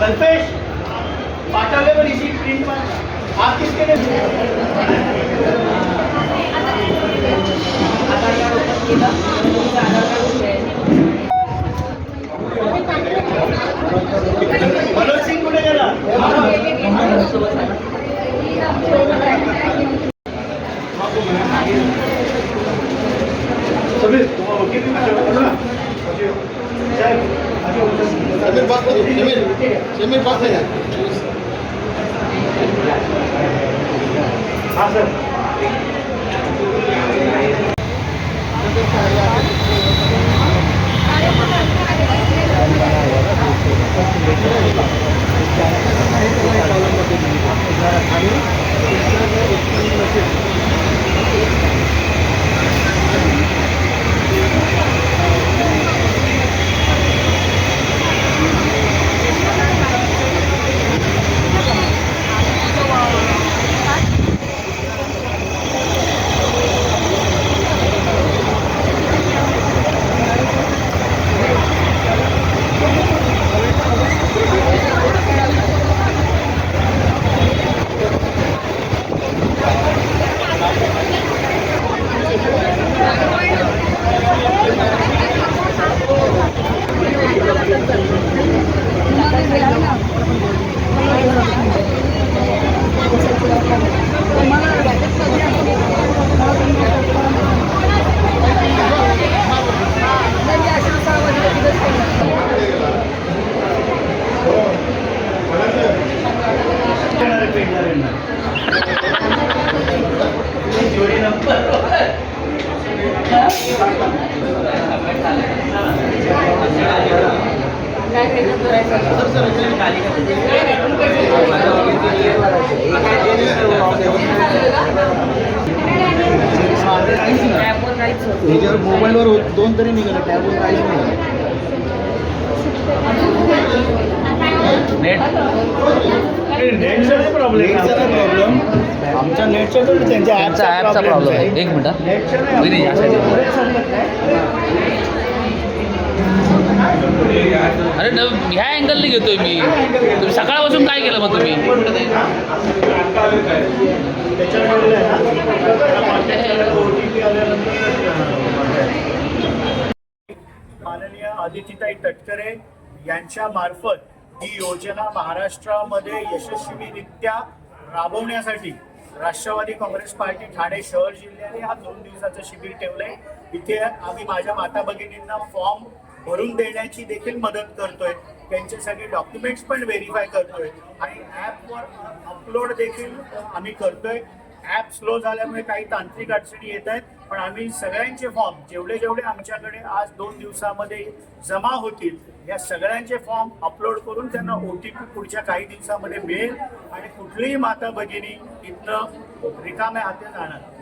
कल्पेश पाठवले पण इसी प्रिंट पर आप किसके लिए? कुठे मनोज सिंग कुठे गेला? समीर तुम्हाला वकील साहेब, সেমি পাশে होत नाही. याच्यावर मोबाईलवर दोन तरी निघाले टॅबवर काहीच नाही नेट नाही प्रॉब्लेम नेटचा नाही प्रॉब्लेम आमच्या नेटचा तर त्यांच्या त्यांचा ॲपचा प्रॉब्लेम आहे. एक मिनिट. अरे न ह्या अँगलने घेतोय मी. तुम्ही सकाळपासून काय केलं मग तुम्ही? माननीय आदितीताई तटकरे यांच्या मार्फत ही योजना महाराष्ट्रामध्ये यशस्वीरित्या राबवण्यासाठी राष्ट्रवादी काँग्रेस पार्टी ठाणे शहर जिल्ह्याने हा दोन दिवसाचं शिबिर ठेवलंय. इथे आम्ही माझ्या माता भगिनींना फॉर्म भरून देण्याची देखील मदत करतोय. त्यांचे सगळे डॉक्युमेंट्स पण व्हेरीफाय करतोय. आणि ॲपवर अपलोड देखील आम्ही करतोय. ॲप स्लो झाल्यामुळे काही तांत्रिक अडचणी येत आहेत. पण आम्ही सगळ्यांचे फॉर्म जेवढे जेवढे आमच्याकडे आज दोन दिवसामध्ये जमा होतील या सगळ्यांचे फॉर्म अपलोड करून त्यांना ओ टी पी पुढच्या काही दिवसामध्ये मिळेल आणि कुठलीही माता भगिनी इथनं रिकाम्या हाती जाणार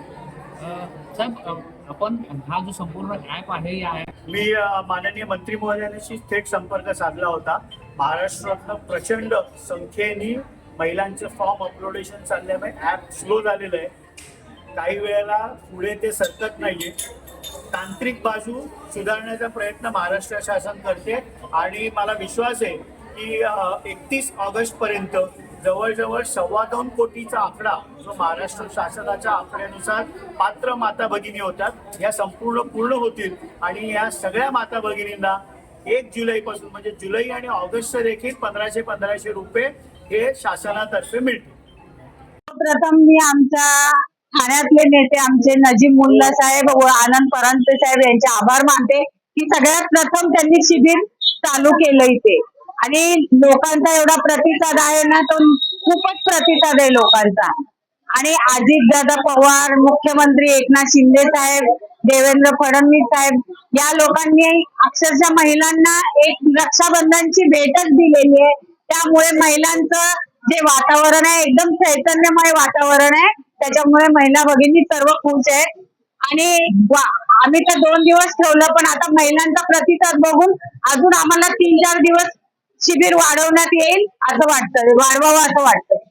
साहेब आपण हा जो संपूर्ण ॲप आहे या मी माननीय मंत्री महोदयांशी थेट संपर्क साधला होता. महाराष्ट्रातलं प्रचंड संख्येने महिलांचे फॉर्म अपलोडेशन चालल्यामुळे ॲप स्लो झालेलं आहे. काही वेळेला पुढे ते सरकत नाहीये. तांत्रिक बाजू सुधारण्याचा प्रयत्न महाराष्ट्र शासन करते आणि मला विश्वास आहे की एकतीस ऑगस्ट पर्यंत जवळजवळ सव्वा दोन कोटीचा आकडा जो महाराष्ट्र शासनाच्या आकड्यानुसार पात्र माता भगिनी होतात या संपूर्ण पूर्ण होतील आणि या सगळ्या माता भगिनींना एक जुलैपासून म्हणजे जुलै आणि ऑगस्ट देखील पंधराशे पंधराशे रुपये हे शासनातर्फे मिळतील. प्रथम मी आमच्या ठाण्यातले नेते आमचे नजीब मुल्ला साहेब व आनंद परांजपे साहेब यांचे आभार मानते. की सगळ्यात प्रथम त्यांनी शिबिर चालू केलं इथे. आणि लोकांचा एवढा प्रतिसाद आहे ना तो खूपच प्रतिसाद आहे लोकांचा. आणि अजितदादा पवार मुख्यमंत्री एकनाथ शिंदे साहेब देवेंद्र फडणवीस साहेब या लोकांनी अक्षरशः महिलांना एक रक्षाबंधनची भेटच दिलेली आहे. त्यामुळे महिलांचं जे वातावरण आहे एकदम चैतन्यमय वातावरण आहे. त्याच्यामुळे महिला भगिनी सर्व खुश आहेत. आणि वा- आम्ही तर दोन दिवस ठेवलं पण आता महिलांचा प्रतिसाद बघून अजून आम्हाला तीन चार दिवस शिबिर वाढवण्यात येईल असं वाटतं वाढवावं असं वाटतं